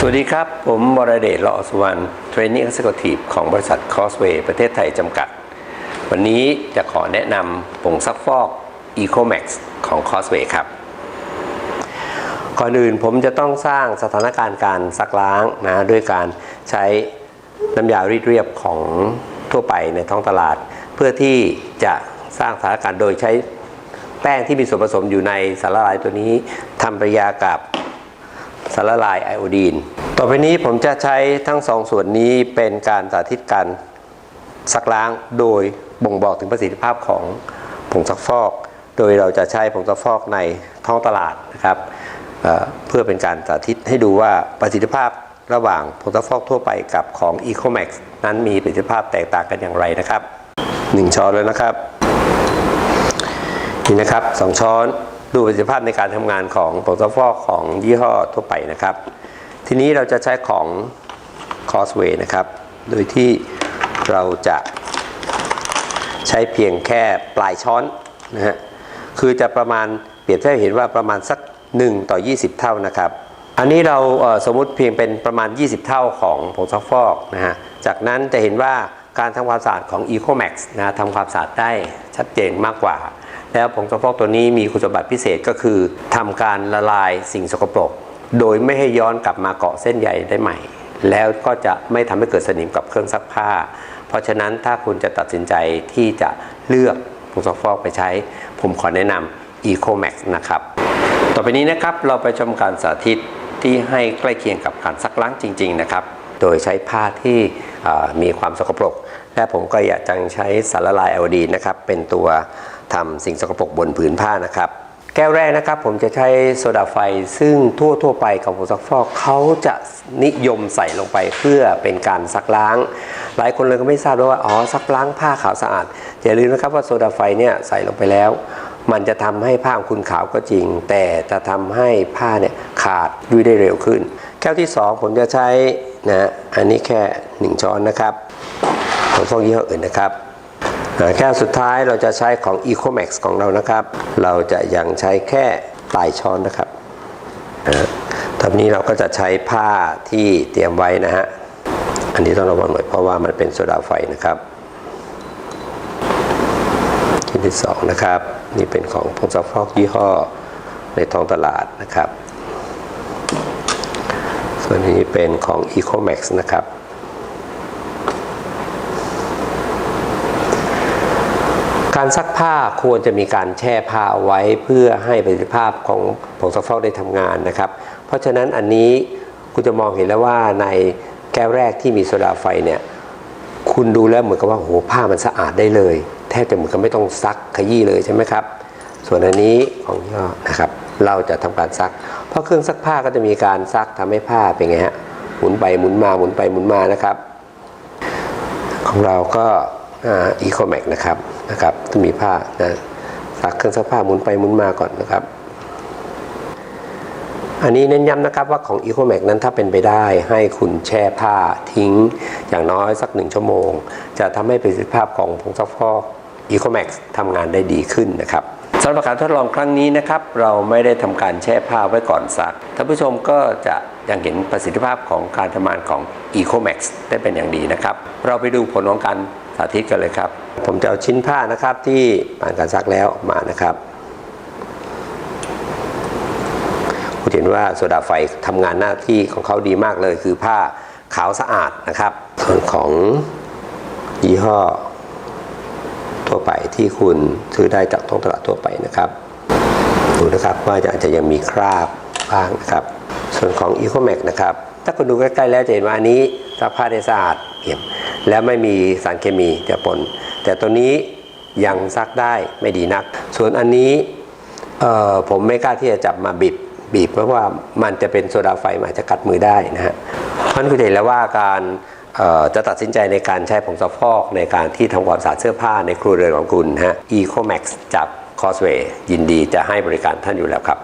สวัสดีครับ ผมบรเดชลอสุวรรณเทรนนิ่ง e ซ e c u t i v e ของบริษัท Crossway ประเทศไทยจำกัด วันนี้จะขอแนะนำผงซักฟอก EcoMax ของ Crossway ครับ ก่อนอื่นผมจะต้องสร้างสถานการณ์การซักล้างนะด้วยการใช้น้ำยารีดเรียบของทั่วไปในท้องตลาด เพื่อที่จะสร้างสถานการณ์โดยใช้แป้งที่มีส่วนผสมอยู่ในสารละลายตัวนี้ทำปริยากับ สารละลายไอโอดีน ต่อไปนี้ผมจะใช้ทั้งสองส่วนนี้เป็นการสาธิตการซักล้างโดยบ่งบอกถึงประสิทธิภาพของผงซักฟอก โดยเราจะใช้ผงซักฟอกในท้องตลาดนะครับเเพื่อเป็นการสาธิตให้ดูว่าประสิทธิภาพระหว่างผงซักฟอกทั่วไปกับของ Ecomax นั้นมีประสิทธิภาพแตกต่างกันอย่างไรนะครับ 1 ช้อนเลยนะครับ นี่นะครับสองช้อน ดูประสิทธิภาพในการทำงานของผงซักฟอกของยี่ห้อทั่วไปนะครับ ทีนี้เราจะใช้ของ Crossway นะครับ โดยที่เราจะใช้เพียงแค่ปลายช้อนนะฮะคือจะประมาณเปรียบเทียบเห็นว่าประมาณสัก 1 ต่อ 20 เท่านะครับ อันนี้เราสมมุติเพียงเป็นประมาณ 20 เท่าของผงซักฟอกนะฮะจากนั้นจะเห็นว่า การทำความสะอาดของ Ecomax นะทำความสะอาดได้ชัดเจนมากกว่า แล้วผงซักฟอกตัวนี้มีคุณสมบัติพิเศษก็คือทำการละลายสิ่งสกปรก โดยไม่ให้ย้อนกลับมาเกาะเส้นใยได้ใหม่ แล้วก็จะไม่ทำให้เกิดสนิมกับเครื่องซักผ้า เพราะฉะนั้นถ้าคุณจะตัดสินใจที่จะเลือกผงซักฟอกไปใช้ ผมขอแนะนำ Ecomax นะครับ ต่อไปนี้นะครับเราไปชมการสาธิตที่ให้ใกล้เคียงกับการซักล้างจริง ๆ นะครับ โดยใช้ผ้าที่มีความสกปรก และผมก็อยากจะใช้สารละลายไอโอดีนะครับเป็นตัวทำสิ่งสกปรกบนผืนผ้านะครับแก้วแรกนะครับผมจะใช้โซดาไฟซึ่งทั่วทั่วไปของผงซักฟอกเขาจะนิยมใส่ลงไปเพื่อเป็นการซักล้าง หลายคนเลยก็ไม่ทราบด้วยว่าอ๋อซักล้างผ้าขาวสะอาดอย่าลืมนะครับว่าโซดาไฟเนี่ยใส่ลงไปแล้ว มันจะทำให้ผ้าของคุณขาวก็จริง แต่จะทำให้ผ้าเนี่ยขาดยุ่ยได้เร็วขึ้น แก้วที่ 2 ผมจะใช้ นะอันนี้แค่ 1 ช้อนนะครับของฟอกยี่ห้ออื่นนะครับอ่าแก้วสุดท้ายเราจะใช้ของ Ecomax ของเรานะครับ เราจะยังใช้แค่ปลายช้อนนะครับตอนนี้เราก็จะใช้ผ้าที่เตรียมไว้นะฮะ อันนี้ต้องระวังหน่อยเพราะว่ามันเป็นโซดาไฟนะครับชิ้นที่2นะครับ นี่เป็นของผงซักฟอกยี่ห้อในท้องตลาดนะครับ ส่วนี้เป็นของ Ecomax นะครับ การซักผ้าควรจะมีการแช่ผ้าเอาไว้เพื่อให้ประสิทธิภาพของผงซักฟอกได้ทำงานนะครับ เพราะฉะนั้นอันนี้คุณจะมองเห็นแล้วว่าในแก้วแรกที่มีโซดาไฟเนี่ยคุณดูแล้วเหมือนกับว่าโหผ้ามันสะอาดได้เลย แทบจะเหมือนกับไม่ต้องซักขยี้เลยใช่ไหมครับ ส่วนอันนี้ของย่อนะครับ เราจะทำการซัก เพราะเครื่องซักผ้าก็จะมีการซักทำให้ผ้าเป็นไงฮะหมุนไปหมุนมาหมุนไปหมุนมานะครับ ของเราก็อีโคแมกนะครับนะครับจะมีผ้านะซักเครื่องซักผ้าหมุนไปหมุนมาก่อนนะครับ อันนี้เน้นย้ำนะครับว่าของ Ecomax นั้นถ้าเป็นไปได้ให้คุณแช่ผ้าทิ้งอย่างน้อยสักหนึ่งชั่วโมง จะทำให้ประสิทธิภาพของผงซักฟอก Ecomax ทำงานได้ดีขึ้นนะครับำหรับการทดลองครั้งนี้นะครับ เราไม่ได้ทำการแช่ผ้าไว้ก่อนซักท่านผู้ชมก็จะยังเห็นประสิทธิภาพของการทำงานของ Ecomax ได้เป็นอย่างดีนะครับ เราไปดูผลของการสาธิตกันเลยครับ ผมจะเอาชิ้นผ้านะครับที่ผ่านการซักแล้วออกมานะครับคุณเห็นว่าโซดาไฟทำงานหน้าที่ของเขาดีมากเลย คือผ้าขาวสะอาดนะครับส่วนของยี่ห้อ ไปที่คุณซื้อได้จากท้องตลาดทั่วไปนะครับดูนะครับว่าจะอาจจะยังมีคราบบ้างนะครับ ส่วนของ Ecomax นะครับ ถ้าคุณดูใกล้ๆแล้วจะเห็นว่าอันนี้ซักผ้าได้สะอาดเอี่ยมและไม่มีสารเคมีเจือปน แต่ตัวนี้ยังซักได้ไม่ดีนัก ส่วนอันนี้ผมไม่กล้าที่จะจับมาบีบบีบเพราะว่ามันจะเป็นโซดาไฟมันอาจะกัดมือได้นะฮะเพราะนั้นคุณเห็นแล้วว่าการ จะตัดสินใจในการใช้ผงซักฟอกในการที่ทำความสะอาดเสื้อผ้าในครัวเรือนของคุณนะฮะ Ecomax จาก c o s w a y ยินดีจะให้บริการท่านอยู่แล้วครับ